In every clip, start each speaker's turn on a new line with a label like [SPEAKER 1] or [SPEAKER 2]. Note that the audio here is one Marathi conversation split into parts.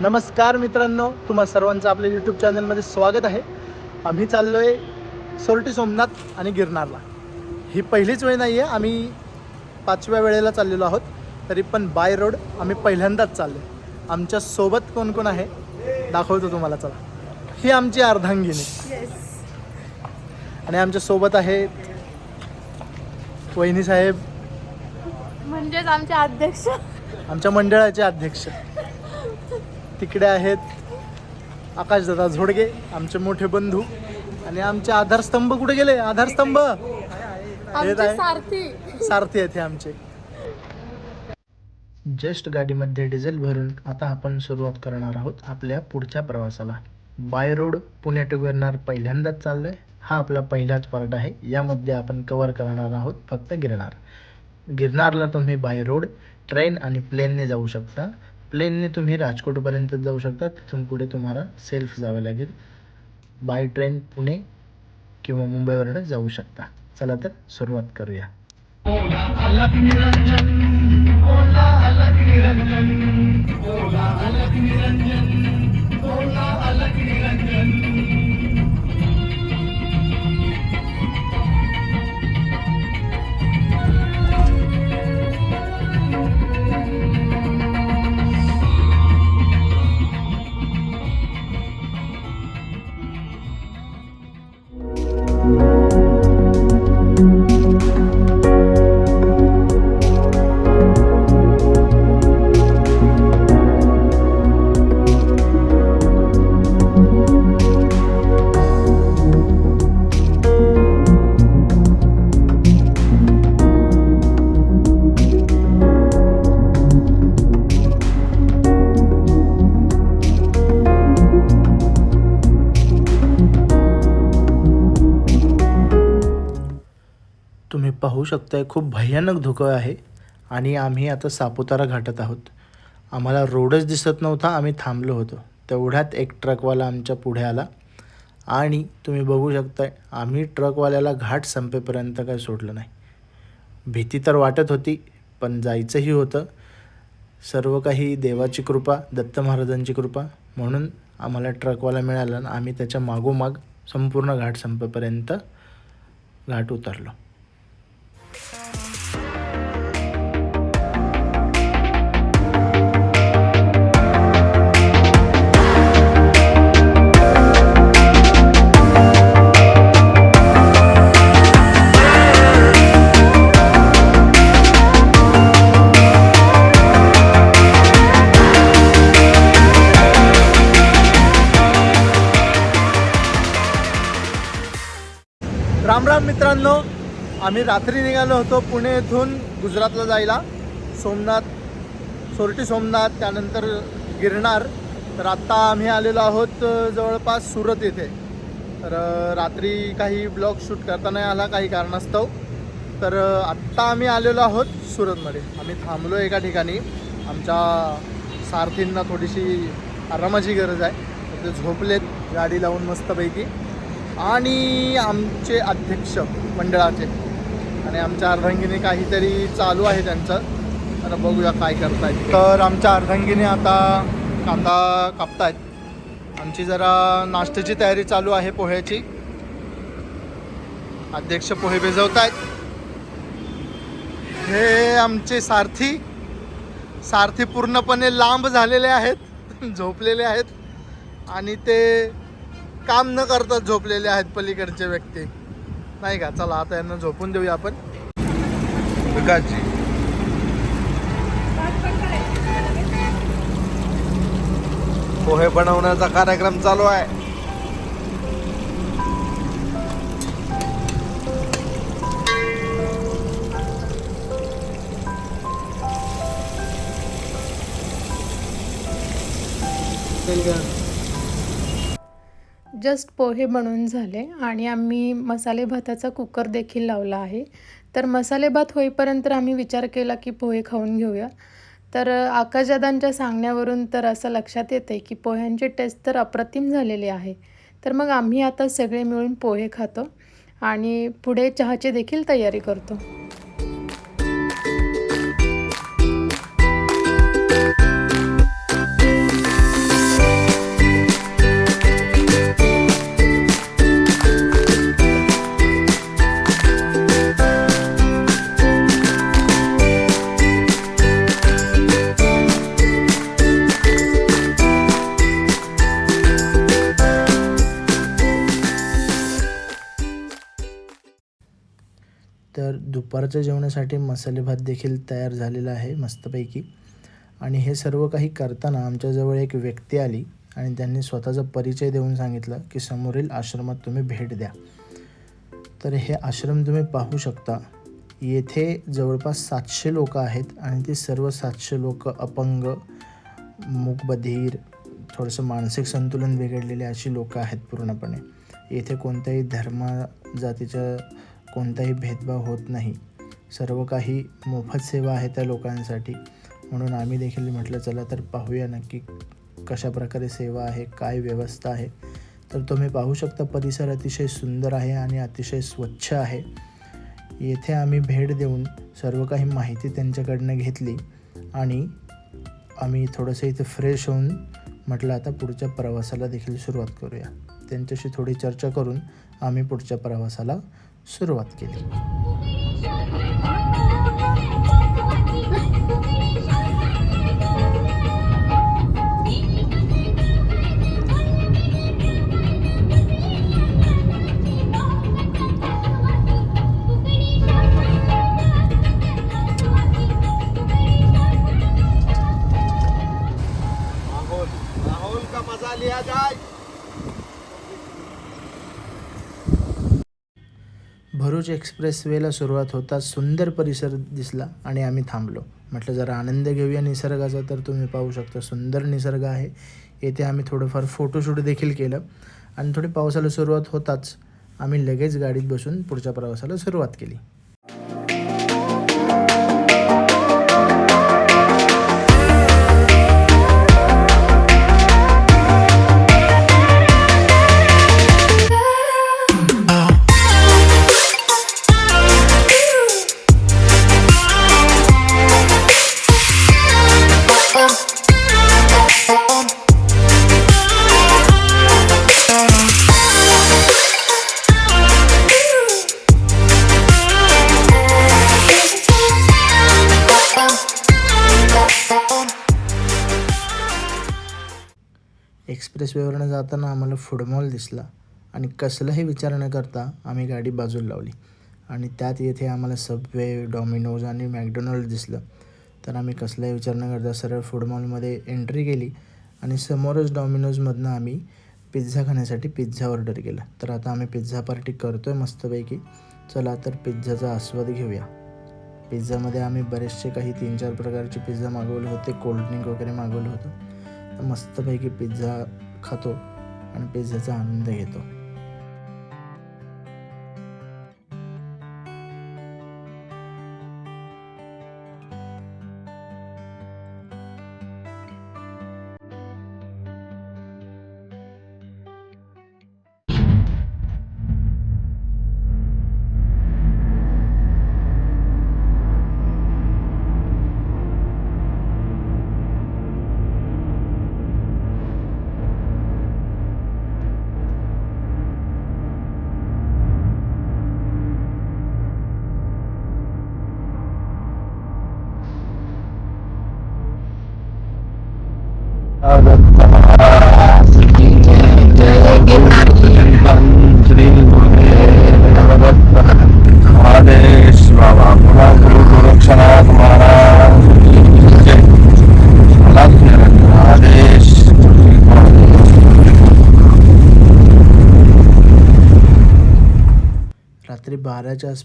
[SPEAKER 1] नमस्कार मित्रांनो तुम्हा सर्वांचं आपल्या यूट्यूब चॅनलमध्ये स्वागत आहे. आम्ही चाललो आहे सोरटी सोमनाथ आणि गिरनारला. ही पहिलीच वेळ नाही आहे आम्ही पाचव्या वेळेला चाललेलो आहोत. तरी पण बाय रोड आम्ही पहिल्यांदाच चाललो आहे आमच्यासोबत कोण कोण आहे? दाखवतो तुम्हाला चला. ही आमची अर्धांगिनी. आणि आमच्यासोबत आहेत वहिनी साहेब.
[SPEAKER 2] म्हणजेच आमचे अध्यक्ष.
[SPEAKER 1] आमच्या मंडळाचे अध्यक्ष. तिकडे आहेत आकाशदादा झोडगे आमचे मोठे बंधू आणि आमचे आधारस्तंभ कुठे गेले? आधारस्तंभ.
[SPEAKER 2] सारथी.
[SPEAKER 1] सारथी आहेत हे आमचे. जस्ट गाडीमध्ये डिझेल भरून आता आपण सुरुवात करणार आहोत आपल्या पुढच्या प्रवासाला. By road Pune to Girnar पहिल्यांदाच चाललोय. हा आपला पहिलाच पार्ट आहे. यामध्ये आपण कव्हर करणार आहोत फक्त गिरनार. गिरनारला तुम्ही बाय रोड ट्रेन आणि प्लेनने जाऊ शकता. प्लेनने तुम्ही राजकोटपर्यंत जाऊ शकता. तिथून पुढे तुम्हाला सेल्फ जावं लागेल. बाय ट्रेन पुणे किंवा मुंबईवरनं जाऊ शकता. चला तर सुरुवात करूया. तुम्ही पाहू शकताय खूप भयानक धुकं आहे आणि आम्ही आता सापुतारा घाटात आहोत. आम्हाला रोडच दिसत नव्हता आम्ही थांबलो होतो. तेवढ्यात एक ट्रकवाला आमच्या पुढे आला. आणि तुम्ही बघू शकताय आम्ही ट्रकवाल्याला घाट संपेपर्यंत काही सोडलं नाही. भीती तर वाटत होती पण जायचंही होतं. सर्व काही देवाची कृपा दत्त महाराजांची कृपा. म्हणून आम्हाला ट्रकवाला मिळाला आणि आम्ही त्याच्या मागोमाग संपूर्ण घाट संपेपर्यंत घाट उतरलो. आम्ही रात्री निघालो होतो पुणे येथून गुजरातला जायला. सोमनाथ सोरटी सोमनाथ त्यानंतर गिरणार तर आत्ता आम्ही आलेलो आहोत जवळपास सुरत येथे. तर रात्री काही ब्लॉग शूट करता नाही आला काही कारणास्तव. तर आत्ता आम्ही आलेलो आहोत सुरतमध्ये. आम्ही थांबलो एका ठिकाणी. आमच्या सारथींना थोडीशी आरामाची गरज आहे. तर ते झोपलेत गाडी लावून मस्तपैकी. आणि आमचे अध्यक्ष मंडळाचे. आणि आमच्या अर्धांगिनी काहीतरी चालू आहे त्यांचं. तर बघूया काय करतायत. तर आमच्या अर्धांगिनी आता कांदा कापतायत. आमची जरा नाश्त्याची तयारी चालू आहे पोह्याची. अध्यक्ष पोहे भिजवत आहेत हे आमचे सारथी. सारथी पूर्णपणे लांब झालेले आहेत झोपलेले आहेत. आणि ते काम न करता झोपलेले आहेत पलीकडचे व्यक्ती. नाही का? चला आता यांना झोपून देऊया आपण.
[SPEAKER 3] विकासजी. पोहे बनवण्याचा कार्यक्रम चालू आहे.
[SPEAKER 2] जस्ट पोहे बनवून झाले आणि आम्ही मसाले भाताचा कुकर देखील लावला आहे. तर मसाले भात होईपर्यंत आम्ही विचार केला की पोहे खाऊन घेऊया. तर आकाशदादांच्या सांगण्यावरून तर असं लक्षात येते की पोह्यांची टेस्ट तर अप्रतिम झालेली आहे. तर मग आम्ही आता सगळे मिळून पोहे खातो आणि पुढे चहाची देखील तयारी करतो.
[SPEAKER 1] तर दुपारच्या जेवणासाठी मसाले भात देखील तयार झालेला आहे मस्तपैकी. आणि हे सर्व काही करताना आमच्याजवळ एक व्यक्ती आली आणि त्यांनी स्वतःचा परिचय देऊन सांगितलं की समोरील आश्रमात तुम्ही भेट द्या. तर हे आश्रम तुम्ही पाहू शकता. येथे जवळपास सातशे लोक आहेत आणि ते सर्व सातशे लोक अपंग मूकबधीर थोडंसं मानसिक संतुलन बिघडलेले अशी लोकं आहेत पूर्णपणे. येथे कोणत्याही धर्म जातीच्या कोणताही भेदभाव होत नाही. सर्व काही मोफत सेवा आहे त्या लोकांसाठी. म्हणून आम्ही देखील म्हटलं चला तर पाहूया नक्की कशा प्रकारे सेवा आहे काय व्यवस्था आहे. तर तुम्ही पाहू शकता परिसर अतिशय सुंदर आहे आणि अतिशय स्वच्छ आहे. येथे आम्ही भेट देऊन सर्व काही माहिती त्यांच्याकडनं घेतली आणि आम्ही थोडंसं इथे फ्रेश होऊन म्हटलं आता पुढच्या प्रवासाला देखील सुरुवात करूया. त्यांच्याशी थोडी चर्चा करून आम्ही पुढच्या प्रवासाला सुरुवात केली
[SPEAKER 3] माहौल
[SPEAKER 1] भरूच एक्सप्रेसवेला सुरुवात होताच सुंदर परिसर दिसला आणि आम्ही थांबलो. म्हटलं जरा आनंद घेऊया निसर्गाचा तर तुम्ही पाहू शकता सुंदर निसर्ग आहे. येथे आम्ही थोडंफार फोटोशूट देखील केलं आणि थोडी पावसाला सुरुवात होताच आम्ही लगेच गाडीत बसून पुढच्या प्रवासाला सुरुवात केली. एक्सप्रेसवेवरनं जाताना आम्हाला फुडमॉल दिसला आणि कसलाही विचार न करता आम्ही गाडी बाजूला लावली. आणि त्यात येथे आम्हाला सबवे डॉमिनोज आणि मॅकडोनल्ड दिसलं. तर आम्ही कसलाही विचार न करता सरळ फुडमॉलमध्ये एंट्री केली आणि समोरच डॉमिनोजमधनं आम्ही पिझ्झा खाण्यासाठी पिझ्झा ऑर्डर केला. तर आता आम्ही पिझ्झा पार्टी करतो आहे मस्तपैकी. चला तर पिझ्झाचा आस्वाद घेऊया. पिझ्झामध्ये आम्ही बरेचसे काही तीन चार प्रकारचे पिझ्झा मागवले होते. कोल्ड्रिंक वगैरे मागवलं होतं. तर मस्तपैकी पिझ्झा खातो आणि पिझ्झाचा आनंद घेतो.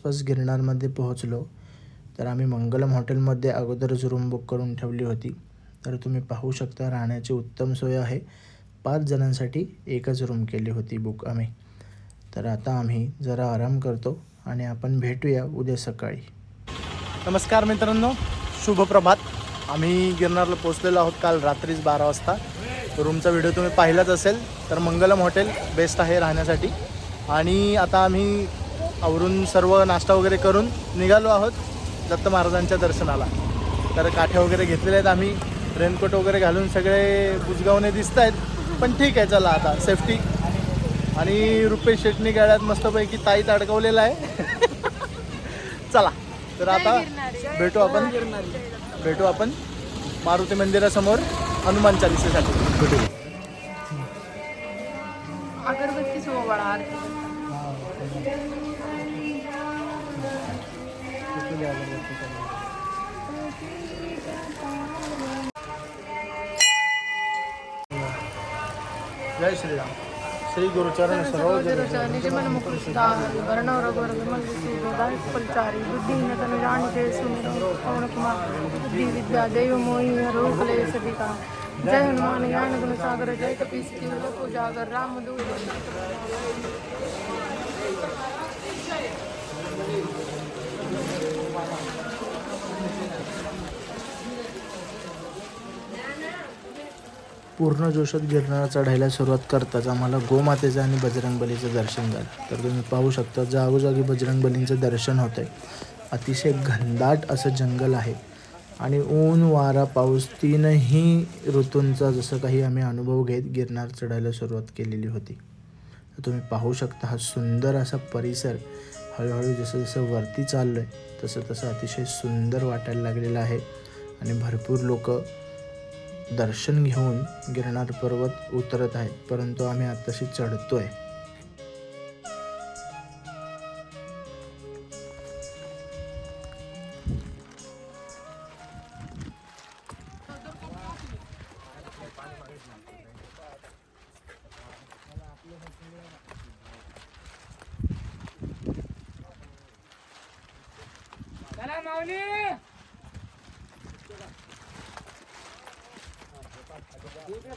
[SPEAKER 1] आसपास गिरनारमध्ये पोहोचलो तर आम्ही मंगलम हॉटेलमध्ये अगोदरच रूम बुक करून ठेवली होती. तर तुम्ही पाहू शकता राहण्याची उत्तम सोय आहे. पाच जणांसाठी एकच रूम केली होती बुक आम्ही. तर आता आम्ही जरा आराम करतो आणि आपण भेटूया उद्या सकाळी.
[SPEAKER 4] नमस्कार मित्रांनो शुभ प्रभात. आम्ही गिरनारला पोचलेलो आहोत काल रात्रीच बारा वाजता. रूमचा व्हिडिओ तुम्ही पाहिलाच असेल तर मंगलम हॉटेल बेस्ट आहे राहण्यासाठी. आणि आता आम्ही आवरून सर्व नाश्ता वगैरे करून निघालो आहोत दत्त महाराजांच्या दर्शनाला. तर काठ्या वगैरे घेतलेल्या आहेत आम्ही. रेनकोट वगैरे घालून सगळे बुजगावणे दिसत आहेत. पण ठीक आहे चला आता. सेफ्टी आणि रुपेश शेटणी गाड्यात मस्तपैकी ताईत अडकवलेला आहे. चला. तर आता भेटू आपण. भेटू आपण मारुती मंदिरासमोर हनुमान चालिसेसाठी. भेटू.
[SPEAKER 2] अगरबत्ती జై శ్రీరామ్
[SPEAKER 1] శ్రీ ಗುರುಚರಣ ಸರೋಜರ ನಿಜಮನ ಮುಕುಷ್ಟಾರ ವರ್ಣ ರಘುವರ ವಿಮಲ
[SPEAKER 2] ಗೋದಾಯ ಫಲಚಾರಿ ಬುದ್ಧಿಹೀನ ತನುಜಾನಿ ಜಯ ಸುಂದರ ಪವನ ಕುಮಾರ್ ಬುದ್ಧಿ ವಿದ್ಯಾ ದೇವ ಮೋಹಿ ರೋಗಲೇ ಸದಿಕಾ ಜಯ ಹನುಮಾನ ಜ್ಞಾನ ಗುಣ ಸಾಗರ ಜಯ ಕಪೀಸ್ ಕಿಂದ ಪೂಜಾಗರ ರಾಮ ದೂತ
[SPEAKER 5] पूर्ण जोशात गिरणारा चढायला सुरुवात करताच आम्हाला गोमातेचं आणि बजरंगबलीचं दर्शन झालं. तर तुम्ही पाहू शकता जागोजागी बजरंगबलींचं दर्शन होतंय. अतिशय घनदाट असं जंगल आहे. आणि ऊन वारा पाऊस तीनही ऋतूंचा जसं काही आम्ही अनुभव घेत गिरनार चढायला सुरुवात केलेली होती. तर तुम्ही पाहू शकता हा सुंदर असा परिसर. हळूहळू जसं जसं वरती चाललो आहे तसं तसं अतिशय सुंदर वाटायला लागलेलं आहे. आणि भरपूर लोक दर्शन घेऊन गिरणार पर्वत उतरत आहेत परंतु आम्ही आत्ताशी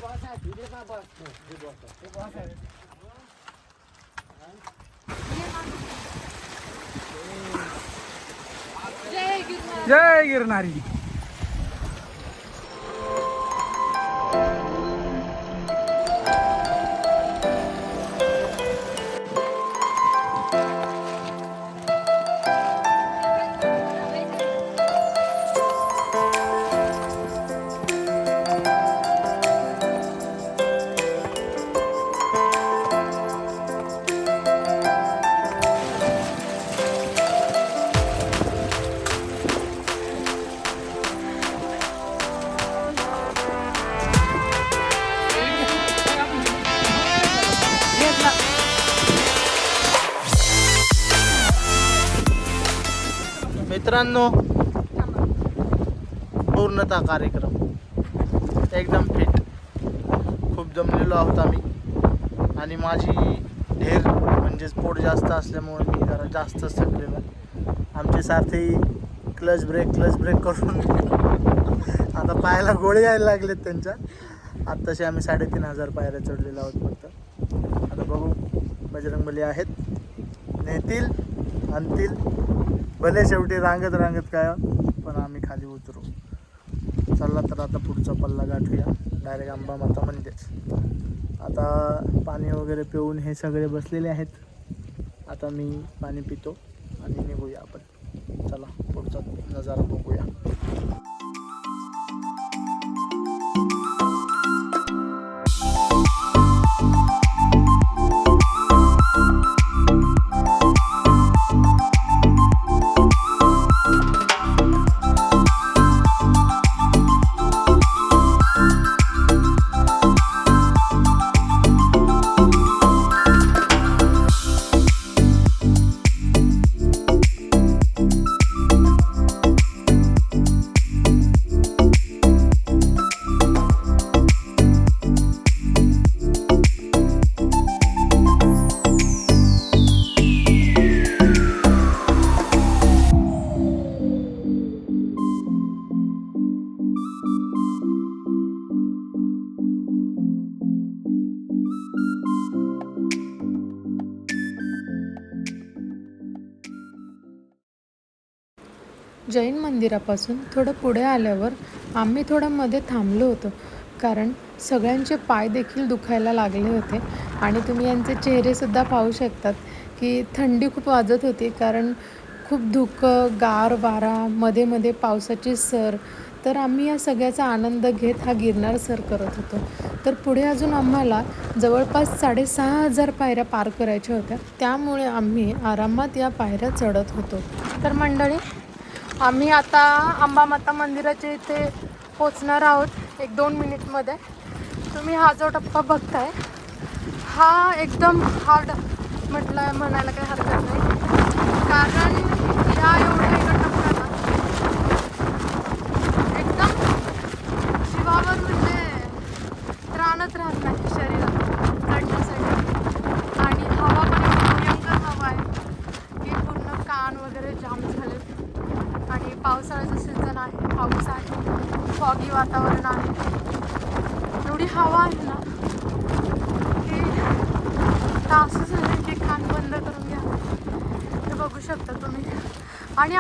[SPEAKER 5] বস
[SPEAKER 3] আছে ধীরে মা বস ধীরে বস তো বস আছে જય ગિરનારી
[SPEAKER 1] मित्रांनो पूर्णतः कार्यक्रम. एकदम फिट खूप जमलेलो आहोत आम्ही. आणि माझी ढेर म्हणजेच पोट जास्त असल्यामुळे मी जरा जास्त थकलेलो आमचे सारथी क्लच ब्रेक क्लच ब्रेक करून आता पायाला गोळे यायला लागलेत त्यांच्या. आत्ताशी आम्ही साडेतीन हजार पायऱ्या चढलेलो आहोत फक्त. आता बघू बजरंगबली आहेत. नेतील आणतील. भले शेवटी रांगत रांगत काय पण आम्ही खाली उतरू. चला तर आता पुढचा पल्ला गाठूया. डायरेक्ट अंबा माता म्हणजेच आता पाणी वगैरे पिऊन हे सगळे बसलेले आहेत. आता मी पाणी पितो आणि निघूया आपण. चला पुढचा नजारा बघूया.
[SPEAKER 2] जैन मंदिरापासून थोडं पुढे आल्यावर आम्ही थोडं मध्ये थांबलो होतो. कारण सगळ्यांचे पाय देखील दुखायला लागले होते. आणि तुम्ही यांचे चेहरेसुद्धा पाहू शकतात की थंडी खूप वाजत होती. कारण खूप धुकं गार वारा मध्ये मध्ये पावसाची सर. तर आम्ही या सगळ्याचा आनंद घेत हा गिरनार सर करत होतो. तर पुढे अजून आम्हाला जवळपास साडेसहा हजार पायऱ्या पार करायच्या होत्या. त्यामुळे आम्ही आरामात या पायऱ्या चढत होतो. तर मंडळी आम्ही आता अंबामाता मंदिराच्या इथे पोचणार आहोत एक दोन मिनिटमध्ये. तुम्ही हा जो टप्पा बघताय हा एकदम हार्ड म्हटलं म्हणायला काही हरकत नाही. कारण या एवढ्या एका टप्प्याला एकदम शिवावर म्हणजे त्राणच राहत नाही.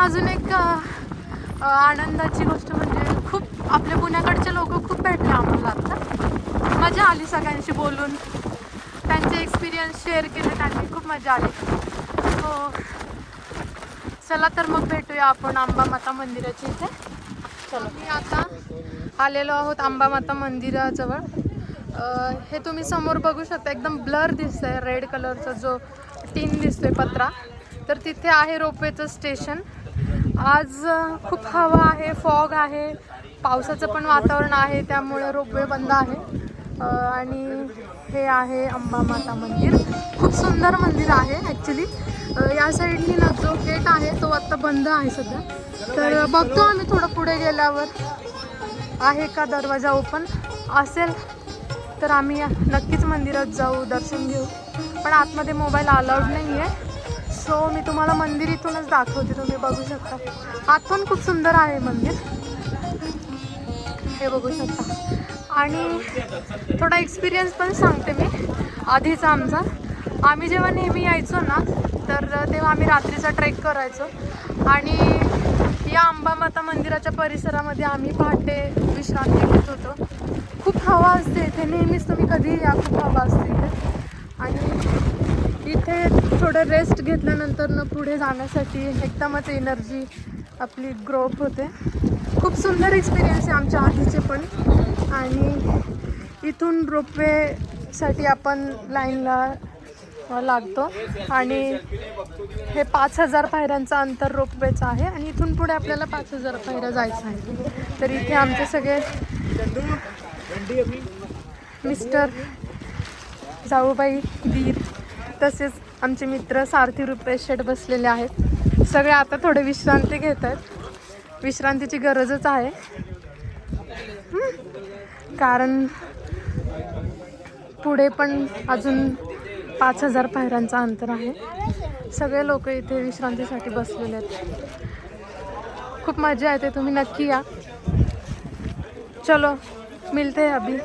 [SPEAKER 2] अजून एक आनंदाची गोष्ट म्हणजे खूप आपल्या पुण्याकडचे लोक खूप भेटले आम्हाला आता. मजा आली सगळ्यांशी बोलून. त्यांचे एक्सपिरियन्स शेअर केले त्यांनी खूप मजा आली. हो. चला तर मग भेटूया आपण आंबा माता मंदिराच्या इथे. चलो. मी आता आलेलो आहोत आंबा माता मंदिराजवळ. हे तुम्ही समोर बघू शकता एकदम ब्लर दिसतंय रेड कलरचा जो टीन दिसतोय पत्रा. तर तिथे आहे रोपवेचं स्टेशन आज खूप हवा आहे फॉग आहे पावसाचं पण वातावरण आहे त्यामुळे रोपवे बंद आहे. आणि हे आहे अंबा माता मंदिर. खूप सुंदर मंदिर आहे ॲक्च्युली या साईडनी ना जो गेट आहे तो आत्ता बंद आहे सध्या. तर बघतो आम्ही थोडं पुढे गेल्यावर. आहे का दरवाजा ओपन असेल तर आम्ही नक्कीच मंदिरात जाऊ दर्शन घेऊ. पण आतमध्ये मोबाईल अलाउड नाही आहे सो मी तुम्हाला मंदिर इथूनच दाखवते तुम्ही बघू शकता. आत पण खूप सुंदर आहे मंदिर. हे बघू शकता. आणि थोडा एक्सपिरियन्स पण सांगते मी आधीचा आमचा. आम्ही जेव्हा नेहमी यायचो ना तर तेव्हा आम्ही रात्रीचा ट्रेक करायचो. आणि या अंबामाता मंदिराच्या परिसरामध्ये आम्ही पहाटे विश्रांती घेत होतो. खूप हवा असते इथे नेहमीच तुम्ही कधीही या खूप हवा असते इथे. आणि इथे थोडं रेस्ट घेतल्यानंतर न पुढे जाण्यासाठी एकदमच एनर्जी आपली ग्रोप होते. खूप सुंदर एक्सपिरियन्स आहे आमच्या आधीचे पण. आणि इथून रोपवेसाठी आपण लाईनला लागतो. आणि हे पाच हजार पायऱ्यांचं अंतर रोपवेचं आहे. आणि इथून पुढे आपल्याला पाच हजार पायऱ्या जायचं आहे. तर इथे आमचे सगळे मिस्टर जाऊबाई दीर तसेच आमचे मित्र सारथी रुपेश शेठ बसलेले आहेत. सगळे आता थोडे विश्रांती घेत आहेत विश्रांतीची गरजच आहे. कारण पुढे पण अजून पाच हजार पायऱ्यांचं अंतर आहे. सगळे लोक इथे विश्रांतीसाठी बसलेले आहेत. खूप मजा येते. तुम्ही नक्की या. चलो मिलते अभी.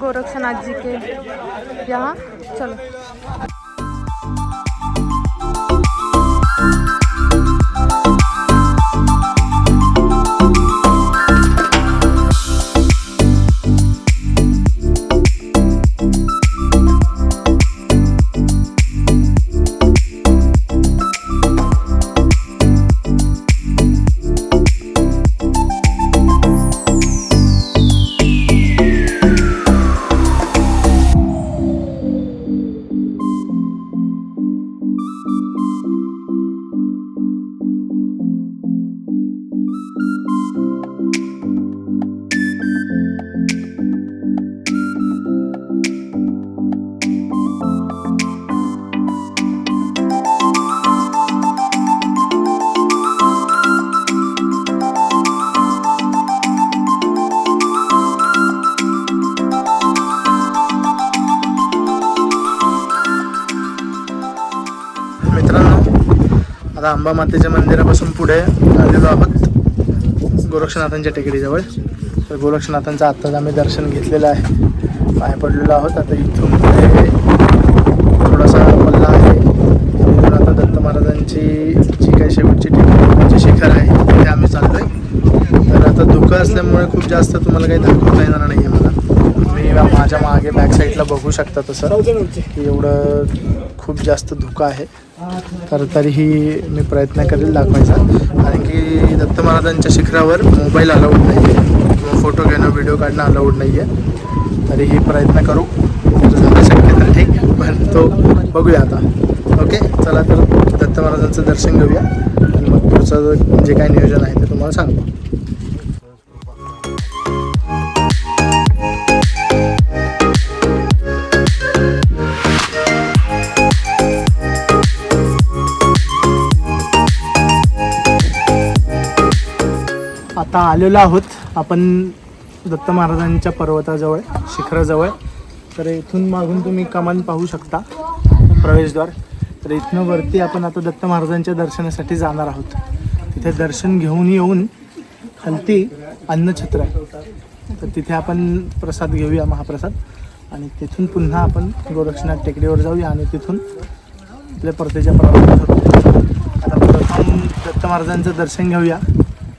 [SPEAKER 2] गोरक्षनाथ जी के. यहाँ चलो.
[SPEAKER 1] मित्रांनो आता अंबा मातेच्या मंदिरापासून पुढे आलेलो आहोत गोरक्षनाथांच्या टेकडीजवळ. तर गोरक्षनाथांचं आत्ताच आम्ही दर्शन घेतलेलं आहे. पाय पडलेलो आहोत. आता इथून पुढे थोडासा पल्ला आहे. आता दत्त महाराजांची जी काही शेवटची टेकडी शिखर आहे तिथे आम्ही चाललोय. तर आता धुकं असल्यामुळे खूप जास्त तुम्हाला काही दाखवता येणार नाही आहे मला. तुम्ही माझ्या मागे बॅक साईडला बघू शकता तसं की एवढं खूप जास्त धुकं आहे. तर तरीही मी प्रयत्न करेल दाखवायचा. कारण की दत्त महाराजांच्या शिखरावर मोबाईल अलाउड नाही आहे किंवा फोटो घेणं व्हिडिओ काढणं अलाउड नाही आहे तरीही प्रयत्न करू. झालं शक्य तर ठीक पण तो बघूया आता. ओके चला तर दत्त महाराजांचं दर्शन घेऊया. आणि मग पुढचं जे काय नियोजन आहे ते तुम्हाला सांगतो. आता आलेलो आहोत आपण दत्त महाराजांच्या पर्वताजवळ शिखराजवळ. तर इथून मागून तुम्ही कमान पाहू शकता प्रवेशद्वार. तर इथनं वरती आपण आता दत्त महाराजांच्या दर्शनासाठी जाणार आहोत. तिथे दर्शन घेऊन येऊन खालती अन्नछत्र आहे. तर तिथे आपण प्रसाद घेऊया महाप्रसाद. आणि तिथून पुन्हा आपण गोरक्षनाथ टेकडीवर जाऊया आणि तिथून आपल्या परतीच्या प्रवासाला आता प्रथम दत्त महाराजांचं दर्शन घेऊया.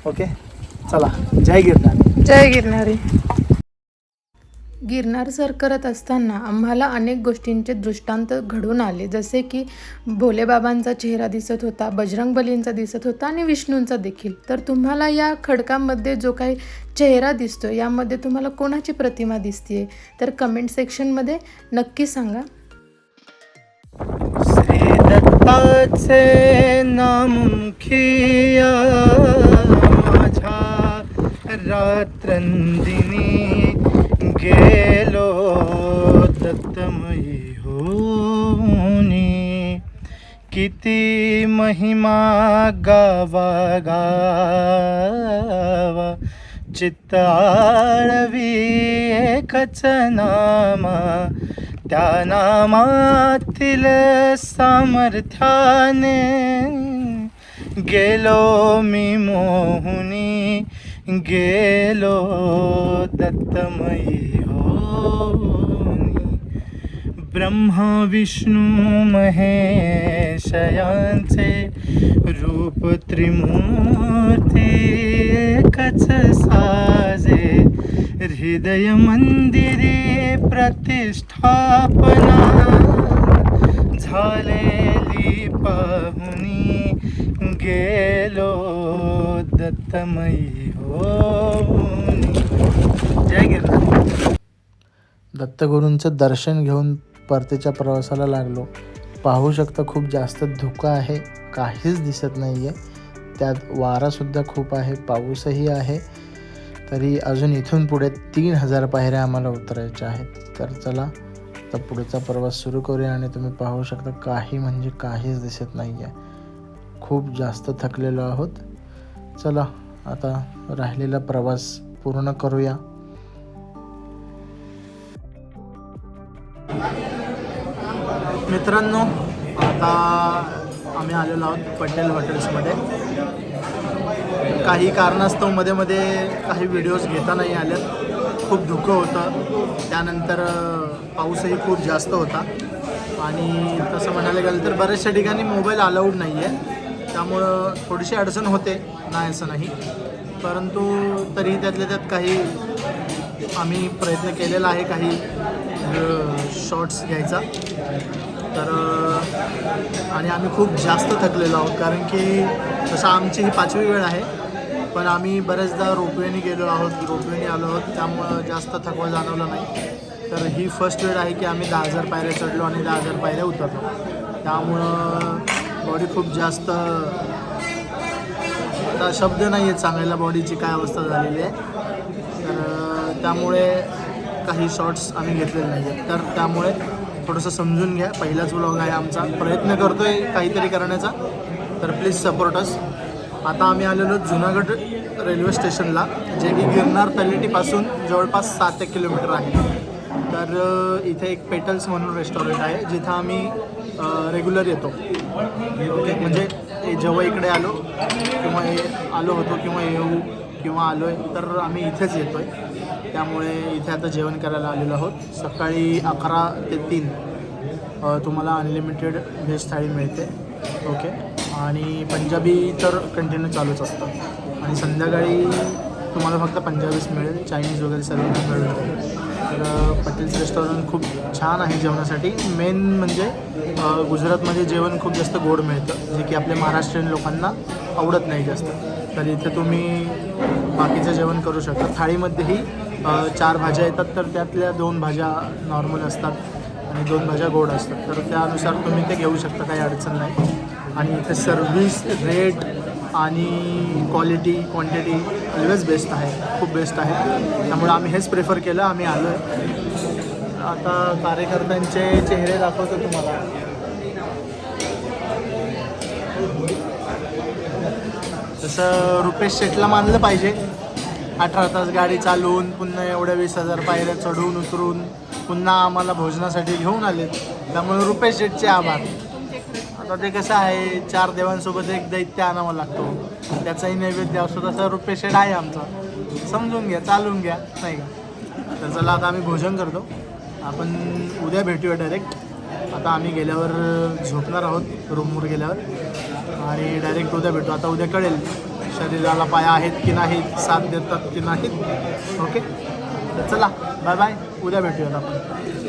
[SPEAKER 1] ओके? चला जय गिरनार.
[SPEAKER 2] जय गिरणारी गिरनार सर करत असताना आम्हाला अनेक गोष्टींचे दृष्टांत घडून आले. जसे की भोलेबाबांचा चेहरा दिसत होता बजरंगबलींचा दिसत होता आणि विष्णूंचा देखील. तर तुम्हाला या खडकामध्ये जो काही चेहरा दिसतो यामध्ये तुम्हाला कोणाची प्रतिमा दिसते तर कमेंट सेक्शनमध्ये नक्की सांगा.
[SPEAKER 1] श्री दत्ताचे रात्रंदिनी गेलो दत्तमयी होनी किती महिमा गावा गावा. चित्ताळवी एकच नामा. त्या नामातील सामर्थ्याने गेलो मी मोहुनी. गेलो दत्तमयी होनी ब्रह्मा विष्णू महेशयांचे रूप त्रिमूर्ती एकच साजे. हृदय मंदिरे प्रतिष्ठापना झालेली पाहुनी गेलो दत्तमयी जय गिरनार
[SPEAKER 5] दत्तगुरूंचं दर्शन घेऊन परतीच्या प्रवासाला लागलो. पाहू शकता खूप जास्त धुकं आहे काहीच दिसत नाही आहे त्यात वारासुद्धा खूप आहे पाऊसही आहे. तरी अजून इथून पुढे तीन हजार पायऱ्या आम्हाला उतरायच्या आहेत. तर चला तर पुढचा प्रवास सुरू करूया आणि तुम्ही पाहू शकता काही म्हणजे काहीच दिसत नाही आहे खूप जास्त थकलेलो आहोत. चला आता राहिलेला प्रवास पूर्ण करूया.
[SPEAKER 1] मित्रांनो आता आम्ही आलेलो आहोत पटेल हॉटेल्समध्ये काही कारणास्तवमध्ये मध्ये काही व्हिडिओज घेता नाही आल्यात. खूप धुकं होतं. त्यानंतर पाऊसही खूप जास्त होता. आणि तसं म्हणायला गेलं तर बऱ्याचशा ठिकाणी मोबाईल अलाउड नाही आहे त्यामुळं थोडीशी अडचण होते. नाही असं नाही. परंतु तरी त्यातल्या त्यात काही आम्ही प्रयत्न केलेला आहे काही शॉर्ट्स घ्यायचा. तर आणि आम्ही खूप जास्त थकलेलो आहोत कारण की तसं आमची ही पाचवी वेळ आहे. पण आम्ही बऱ्याचदा रोपवेने गेलो आहोत रोपवेने आलो आहोत त्यामुळं जास्त थकवा जाणवला नाही. तर ही फर्स्ट वेळ आहे की आम्ही दहा हजार पायऱ्या चढलो आणि दहा हजार पायऱ्या उतरलो. त्यामुळं बॉडी खूप जास्त आता शब्द नाही आहेत सांगायला बॉडीची काय अवस्था झालेली आहे. तर त्यामुळे काही शॉर्ट्स आम्ही घेतलेले नाही आहेत. तर त्यामुळे थोडंसं समजून घ्या. पहिलाच व्लॉग आहे आमचा. प्रयत्न करतो आहे काहीतरी करण्याचा. तर प्लीज सपोर्ट अस आता आम्ही आलेलो जुनागड रेल्वे स्टेशनला जे की गिरनार तलेटीपासून जवळपास सात एक किलोमीटर आहे. तर इथे एक पेटल्स म्हणून रेस्टॉरंट आहे जिथं आम्ही रेग्युलर येतो. ओके म्हणजे जेव्हा इकडे आलो किंवा हे आलो होतो किंवा येऊ किंवा आलो आहे तर आम्ही इथेच येतो आहे त्यामुळे इथे आता जेवण करायला आलेलो आहोत. सकाळी अकरा ते तीन तुम्हाला अनलिमिटेड व्हेज थाळी मिळते. ओके? आणि पंजाबी तर कंटिन्यू चालूच असतं. आणि संध्याकाळी तुम्हाला फक्त पंजाबीच मिळेल चायनीज वगैरे सर्व मिळेल. तर पटेल्स रेस्टॉरंट खूप छान आहे जेवणासाठी. मेन म्हणजे गुजरातमध्ये जेवण खूप जास्त गोड मिळतं जे की आपल्या महाराष्ट्रीयन लोकांना आवडत नाही जास्त. तर इथे तुम्ही बाकीचं जेवण करू शकता. थाळीमध्येही चार भाज्या येतात तर त्यातल्या दोन भाज्या नॉर्मल असतात आणि दोन भाज्या गोड असतात. तर त्यानुसार तुम्ही ते घेऊ शकता काही अडचण नाही. आणि इथे सर्विस रेट आणि क्वालिटी क्वांटिटी ऑलवेज बेस्ट आहे. खूप बेस्ट आहे. त्यामुळे आम्ही हेच प्रेफर केलं आम्ही आलो आहे आता कार्यकर्त्यांचे चेहरे दाखवतो तुम्हाला. तसं रुपेश शेटला मानलं पाहिजे. अठरा तास गाडी चालवून पुन्हा एवढ्या वीस हजार पायऱ्या चढवून उतरून पुन्हा आम्हाला भोजनासाठी घेऊन आले त्यामुळे रुपेश शेटचे आभार. आता ते कसं आहे चार देवांसोबत एक दैत्य आणावा लागतो. त्याचाही नैवेद्य असतो तसं रुपेश शेट आहे आमचा. समजून घ्या चालून घ्या नाही का? तर चला आता आम्ही भोजन करतो. आपण उद्या भेटूया डायरेक्ट आता आम्ही गेल्यावर झोपणार आहोत रूमवर गेल्यावर. आणि डायरेक्ट उद्या भेटू आता उद्या कळेल शरीराला पाया आहेत की नाहीत साथ देतात की नाहीत. ओके तर चला बाय बाय उद्या भेटूयात आपण.